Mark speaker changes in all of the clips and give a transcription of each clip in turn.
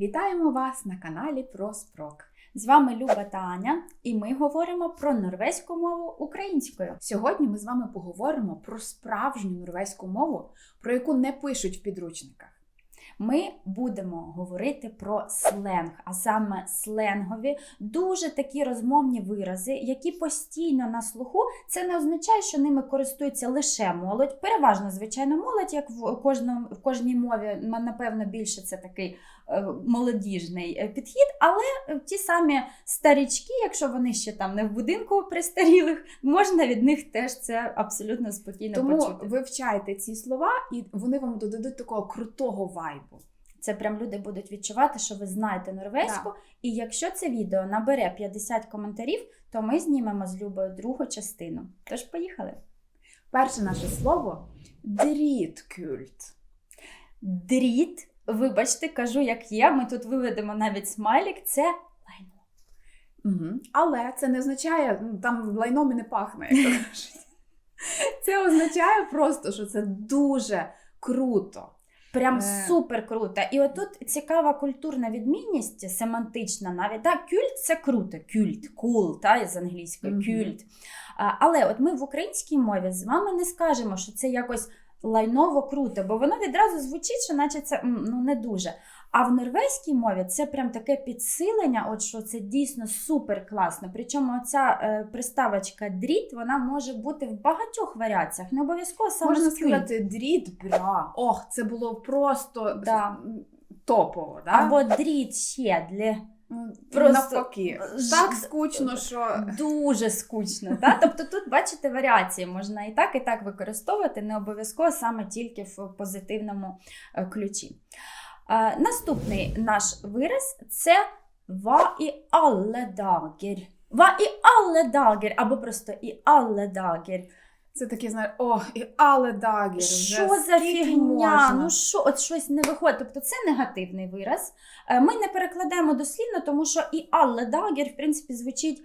Speaker 1: Вітаємо вас на каналі про Спрок.
Speaker 2: З вами Люба та Аня, і ми говоримо про норвезьку мову українською.
Speaker 1: Сьогодні ми з вами поговоримо про справжню норвезьку мову, про яку не пишуть в підручниках.
Speaker 2: Ми будемо говорити про сленг, а саме сленгові, дуже такі розмовні вирази, які постійно на слуху. Це не означає, що ними користується лише молодь. Переважно, звичайно, молодь, як в кожному в кожній мові, напевно, більше це такий молодіжний е, підхід. Але е, ті самі старічки, якщо вони ще там не в будинку престарілих, можна від них теж це абсолютно спокійно
Speaker 1: Тому
Speaker 2: почути.
Speaker 1: вивчайте ці слова, і вони вам додадуть такого крутого вайбу.
Speaker 2: Це прям люди будуть відчувати, що ви знаєте норвезьку. І якщо це відео набере 50 коментарів, то ми знімемо з Любою другу частину. Тож поїхали.
Speaker 1: Перше наше слово дріткульт.
Speaker 2: Дріт, вибачте, кажу, як є. Ми тут виведемо навіть смайлік. Це лайно.
Speaker 1: Угу. Але це не означає, ну, там лайном і не пахне, як то кажуть. Це означає просто, що це дуже круто.
Speaker 2: Прям
Speaker 1: Е.
Speaker 2: супер круто. І отут цікава культурна відмінність, семантична навіть. Так, кюльт це круто. Кюльт, кул, та, з англійської кюльт. Але от ми в українській мові з вами не скажемо, що це якось лайново круто, бо воно відразу звучить, що наче це ну, не дуже. А в норвезькій мові це прям таке підсилення, от що це дійсно супер класно. Причому ця е, приставочка дріт вона може бути в багатьох варіаціях, не обов'язково саме
Speaker 1: Можна сказати дріт, бра. Ох, це було просто
Speaker 2: Да.
Speaker 1: топово, да?
Speaker 2: Або дріт щедлі.
Speaker 1: М,
Speaker 2: просто
Speaker 1: навпаки.
Speaker 2: ж-
Speaker 1: Так скучно, що
Speaker 2: Дуже скучно. Та? Тобто тут, бачите, варіації можна і так, і так використовувати, не обов'язково саме тільки в позитивному е, ключі. Е, Наступний наш вираз це ва і alle dager. Ва і alle dager, або просто і alle dager.
Speaker 1: Це таке, знаєш, о, і але дагер.
Speaker 2: Що за фігня? Ну що, от щось не виходить. Тобто це негативний вираз. Е, Ми не перекладаємо дослівно, тому що і але dager, в принципі, звучить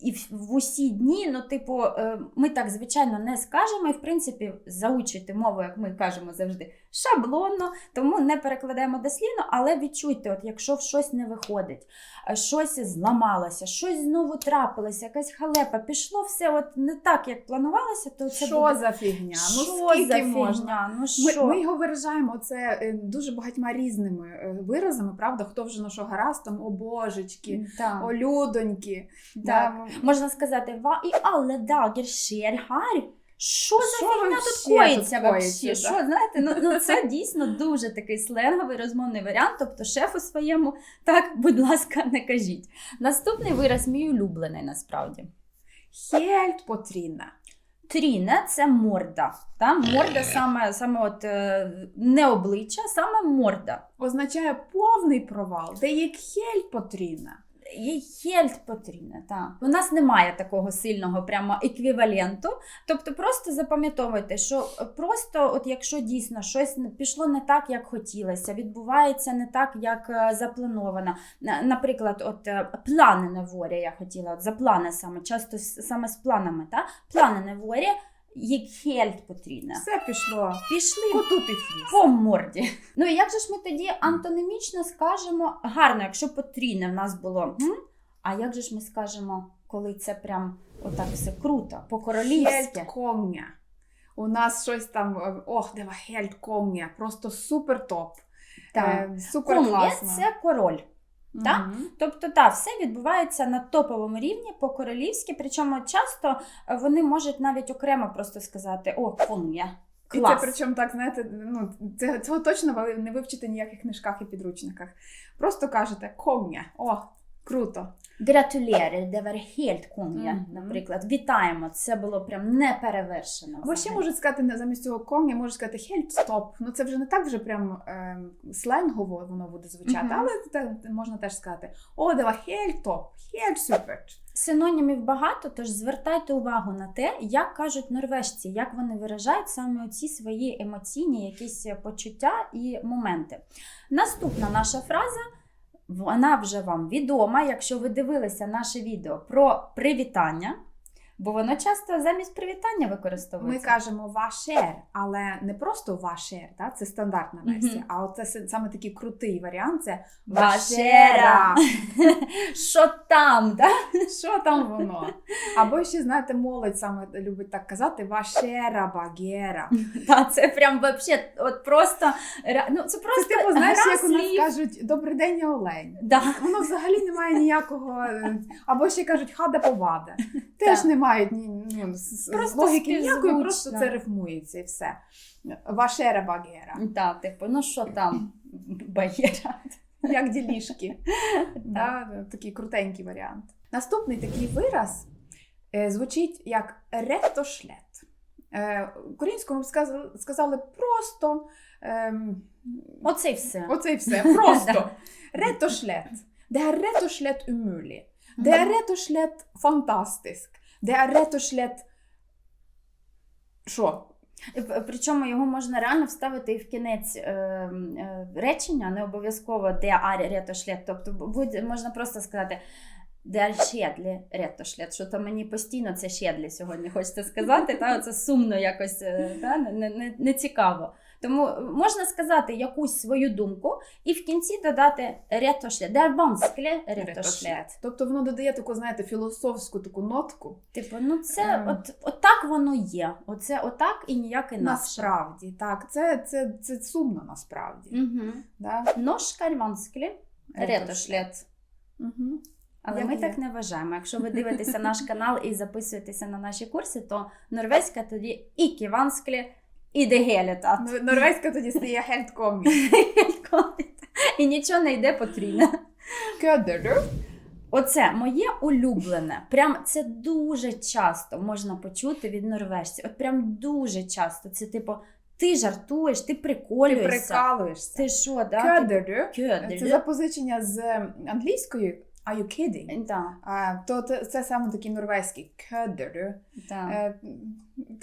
Speaker 2: і в- в усі дні. Ну, типу, е, ми так звичайно не скажемо, і в принципі заучуйте мову, як ми кажемо завжди, шаблонно, тому не перекладаємо дослівно, але відчуйте, от якщо щось не виходить, е, щось зламалося, щось знову трапилося, якась халепа, пішло все от не так, як планувалося, то це
Speaker 1: Що
Speaker 2: буде
Speaker 1: за фігня? Ну
Speaker 2: що
Speaker 1: скільки
Speaker 2: за
Speaker 1: можна?
Speaker 2: фігня? Ну що?
Speaker 1: ми його виражаємо це е, дуже багатьма різними виразами, правда? Хто вже на що гаразд, там о божечки,
Speaker 2: Так,
Speaker 1: о людоньки.
Speaker 2: Так. Можна сказати, ва і alle dager skjer her. Що за
Speaker 1: Що
Speaker 2: фігня тут коїться вообще? Що, знаєте, ну, ну це дійсно дуже такий сленговий розмовний варіант. Тобто шефу своєму так, будь ласка, не кажіть. Наступний вираз мій улюблений насправді.
Speaker 1: Хельт потрібна.
Speaker 2: Тріне це морда. Та? Морда саме, саме от, е, не обличчя, саме морда.
Speaker 1: Означає повний провал, де є хельт потрібна.
Speaker 2: Їй хельт потрібна. Так. У нас немає такого сильного прямо еквіваленту. Тобто просто запам'ятовуйте, що просто, от якщо дійсно щось пішло не так, як хотілося, відбувається не так, як е, заплановано. Наприклад, от е, плани на ворі, я хотіла, от за плани саме, часто саме з планами, та? плани на ворі, їй хельт потрібна.
Speaker 1: Все пішло.
Speaker 2: Пішли
Speaker 1: Коту під хвіст.
Speaker 2: по морді. Ну і як же ж ми тоді антонімічно скажемо гарно, якщо потрійне в нас було. «м», А як же ж ми скажемо, коли це прям отак все круто,
Speaker 1: Хельт
Speaker 2: по-королівськи?
Speaker 1: комня. У нас щось там, е, ох, дева хельт комня. Просто супер топ.
Speaker 2: Так.
Speaker 1: Е, супер класно.
Speaker 2: це король. Так? Тобто, так, все відбувається на топовому рівні по-королівськи, причому часто е, вони можуть навіть окремо просто сказати: о, ком'я.
Speaker 1: І
Speaker 2: Клас.
Speaker 1: це причому так, знаєте, ну це, цього точно ви не вивчите ніяких книжках і підручниках. Просто кажете комня. О, круто.
Speaker 2: Гратулєри, де вер хельт
Speaker 1: Мгм.
Speaker 2: наприклад. Вітаємо! Це було прям неперевершено.
Speaker 1: Або ще можуть сказати замість цього комня, можуть сказати хельт стоп. Ну це вже не так вже прям е, сленгово воно буде звучати,
Speaker 2: Мгм.
Speaker 1: але це можна теж сказати: О, дева хельт топ, хельт супер.
Speaker 2: Синонімів багато, тож звертайте увагу на те, як кажуть норвежці, як вони виражають саме ці свої емоційні якісь почуття і моменти. Наступна наша фраза. Вона вже вам відома, якщо ви дивилися наше відео про привітання. Бо воно часто замість привітання використовується.
Speaker 1: Ми кажемо вашер, але не просто вашер, та? це стандартна версія,
Speaker 2: Мгм.
Speaker 1: а оце с- саме такий крутий варіант це
Speaker 2: Вашера. Що там? Да?
Speaker 1: Що там воно? Або ще, знаєте, молодь саме любить так казати вашера багера.
Speaker 2: Та, це прям вообще, от просто, ну, це
Speaker 1: Це типу, знаєш, як у нас кажуть Добрий день, я олень.
Speaker 2: Да.
Speaker 1: Воно взагалі не має ніякого. е, Або ще кажуть хада повада. Теж
Speaker 2: Так.
Speaker 1: Не мають ні, ну,
Speaker 2: Просто
Speaker 1: логіки ніякої, просто це рифмується і все. Вашера багера.
Speaker 2: Да, типу, ну що там, Багіра?
Speaker 1: Як ділішки. да, такий крутенький варіант. Наступний такий вираз е, звучить як ретошлет. Е, українською б сказали, просто. ем,
Speaker 2: Оце й все.
Speaker 1: Оце і все. Просто. Ретошлет. Det är rätt umulig. Det är är rätt och slätt... Що?
Speaker 2: Причому його можна реально вставити і в кінець е, е, речення, не обов'язково де are ретошлет. Тобто будь, можна просто сказати де щедлі ретошлет. Що то мені постійно це щедлі сьогодні хочеться сказати, та це сумно якось е, та, не, не, не цікаво. Тому можна сказати якусь свою думку і в кінці додати ретошлет. Де are vanskelig ретошлет.
Speaker 1: Тобто воно додає таку, знаєте, філософську таку нотку.
Speaker 2: Типу, ну це
Speaker 1: Ем.
Speaker 2: от, от так воно є. Оце отак і ніяк інакше.
Speaker 1: Насправді, так, це, це, це сумно насправді.
Speaker 2: Угу.
Speaker 1: Да?
Speaker 2: Ножка ретошлет.
Speaker 1: Угу.
Speaker 2: Але
Speaker 1: Як
Speaker 2: ми
Speaker 1: є.
Speaker 2: так не вважаємо. Якщо ви дивитеся наш канал і записуєтеся на наші курси, то норвезька тоді ікі vanskelig і де гелетат.
Speaker 1: Норвезька тоді стає хельткомі.
Speaker 2: І нічого не йде потрібно.
Speaker 1: Köder
Speaker 2: Оце моє улюблене. Прям це дуже часто можна почути від норвежців. От прям дуже часто. Це типу, ти жартуєш, ти
Speaker 1: Ти прикалуєшся.
Speaker 2: Ти що, да?
Speaker 1: Köder це запозичення з англійської Are you kidding?
Speaker 2: Да,
Speaker 1: А, то це, це саме такий норвезький köder.
Speaker 2: да.
Speaker 1: Е,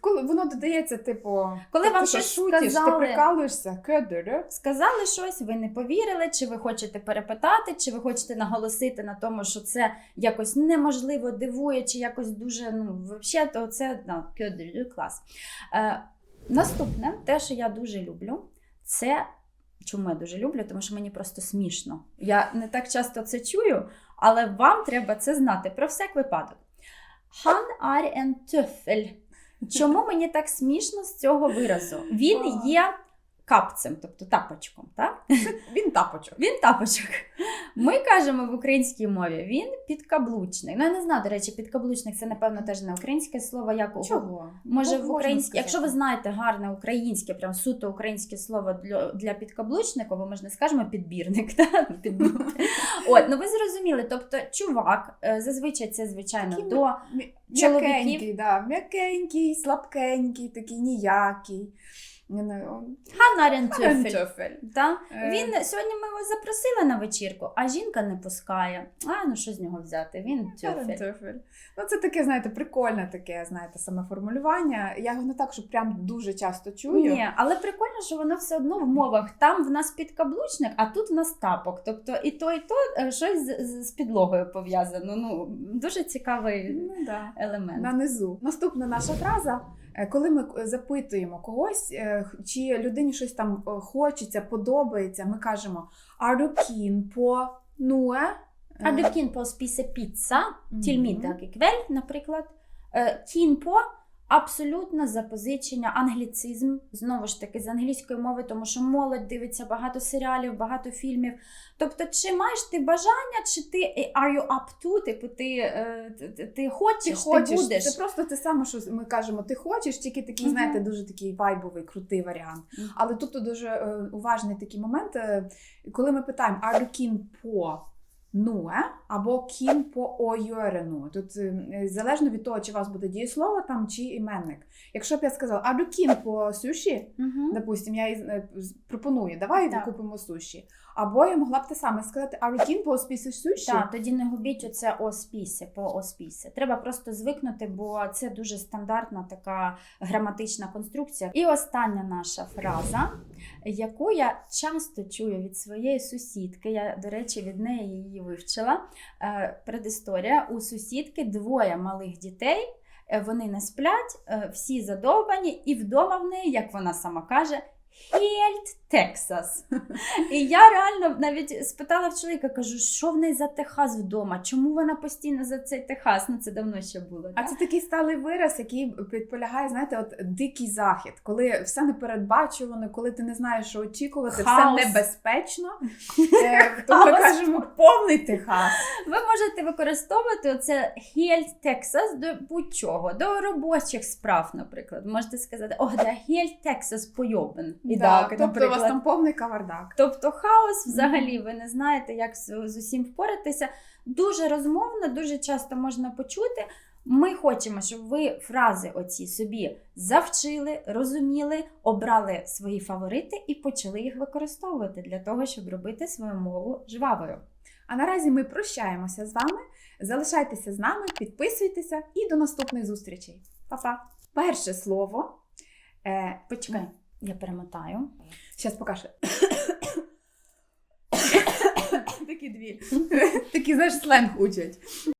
Speaker 1: коли воно додається, типу,
Speaker 2: Коли
Speaker 1: ти
Speaker 2: вам
Speaker 1: що,
Speaker 2: щось
Speaker 1: шутиш, ти
Speaker 2: сказали.
Speaker 1: прикалуєшся, köder.
Speaker 2: Сказали щось, ви не повірили, чи ви хочете перепитати, чи ви хочете наголосити на тому, що це якось неможливо дивує, чи якось дуже, ну, взагалі, то це да, кьодер, клас. Е, наступне, те, що я дуже люблю, це. Чому я дуже люблю? Тому що мені просто смішно. Я не так часто це чую, але вам треба це знати про всяк випадок. Han är en töffel. Чому мені так смішно з цього виразу? Він є капцем, тобто тапочком. Так?
Speaker 1: Він тапочок.
Speaker 2: Він тапочок. Ми кажемо в українській мові, він підкаблучник. Ну, я не знаю, до речі, підкаблучник це, напевно, теж не українське слово, як
Speaker 1: Чого?
Speaker 2: Може, в українській, якщо ви знаєте гарне українське, прям суто українське слово для, для підкаблучника, бо ми ж не скажемо підбірник. Та? От, ну ви зрозуміли. Тобто, чувак, е, зазвичай це звичайно
Speaker 1: Такий
Speaker 2: до чоловіків.
Speaker 1: М'якенький, да. м'якенький, слабкенький, такий ніякий. Не знаю,
Speaker 2: Ханарен Тюфель.
Speaker 1: Е.
Speaker 2: Він сьогодні ми його запросили на вечірку, а жінка не пускає. А ну що з нього взяти? Він тюфель.
Speaker 1: Ну, це таке, знаєте, прикольне таке, знаєте, саме формулювання. Я його не так, що прям дуже часто чую.
Speaker 2: Ні, але прикольно, що воно все одно в мовах. Там в нас підкаблучник, а тут в нас тапок. Тобто і то, і то е, щось з, з- з підлогою пов'язано. Ну дуже цікавий
Speaker 1: Ну, да.
Speaker 2: елемент.
Speaker 1: На низу. Наступна наша фраза. Е, Коли ми е, запитуємо когось, е, чи людині щось там хочеться, подобається, ми кажемо
Speaker 2: Арукін по нуе. Адукін по
Speaker 1: спісе
Speaker 2: піца, тільміда kveld, наприклад? кін på абсолютно запозичення, англіцизм, знову ж таки, з англійської мови, тому що молодь дивиться багато серіалів, багато фільмів. Тобто, чи маєш ти бажання, чи ти are you up to, типу, ти, е, ти, ти- ти хочеш,
Speaker 1: Ти
Speaker 2: ти,
Speaker 1: хочеш,
Speaker 2: будеш.
Speaker 1: це просто те саме, що ми кажемо, ти хочеш, тільки такий, знаєте, дуже такий вайбовий, крутий варіант. Але тут дуже е, уважний такий момент, е, коли ми питаємо «Are du keen på noe?» або «keen på å? Тут е, залежно від того, чи у вас буде дієслово там, чи іменник. Якщо б я сказала «Are du keen по суші?»
Speaker 2: Мгм.
Speaker 1: Допустим, я їй, е, пропоную, давай
Speaker 2: Так.
Speaker 1: купимо суші. Або я могла б те саме сказати «Are du keen på суші?»
Speaker 2: Так, тоді не губіть оце оспіси, по оспіси. Треба просто звикнути, бо це дуже стандартна така граматична конструкція. І остання наша фраза, яку я часто чую від своєї сусідки. Я, до речі, від неї її вивчила. Е, Предісторія у сусідки двоє малих дітей. е, вони не сплять, е, всі задовбані, і вдома в неї, як вона сама каже, Хельт Тексас. І я реально навіть спитала в чоловіка, кажу, що в неї за Техас вдома? Чому вона постійно за цей Техас? Ну це давно ще було.
Speaker 1: А
Speaker 2: да?
Speaker 1: це такий сталий вираз, який підполягає, знаєте, от дикий захід, коли все непередбачувано, коли ти не знаєш, що очікувати,
Speaker 2: Хаос.
Speaker 1: все небезпечно. Е, То ми кажемо повний Техас.
Speaker 2: Ви можете використовувати оце Хельт Тексас до будь-чого, до робочих справ, наприклад. Можете сказати, о, да Хельт Тексас пойобен. І
Speaker 1: Да,
Speaker 2: так,
Speaker 1: тобто у вас там повний кавардак.
Speaker 2: Тобто хаос взагалі ви не знаєте, як з, з усім впоратися. Дуже розмовно, дуже часто можна почути. Ми хочемо, щоб ви фрази оці собі завчили, розуміли, обрали свої фаворити і почали їх використовувати для того, щоб робити свою мову жвавою.
Speaker 1: А наразі ми прощаємося з вами. Залишайтеся з нами, підписуйтеся і до наступних зустрічей. Па-па! Перше слово. Е,
Speaker 2: Почекай, я перемотаю.
Speaker 1: Зараз покажу. Такі дві. Такі, знаєш, сленг учать.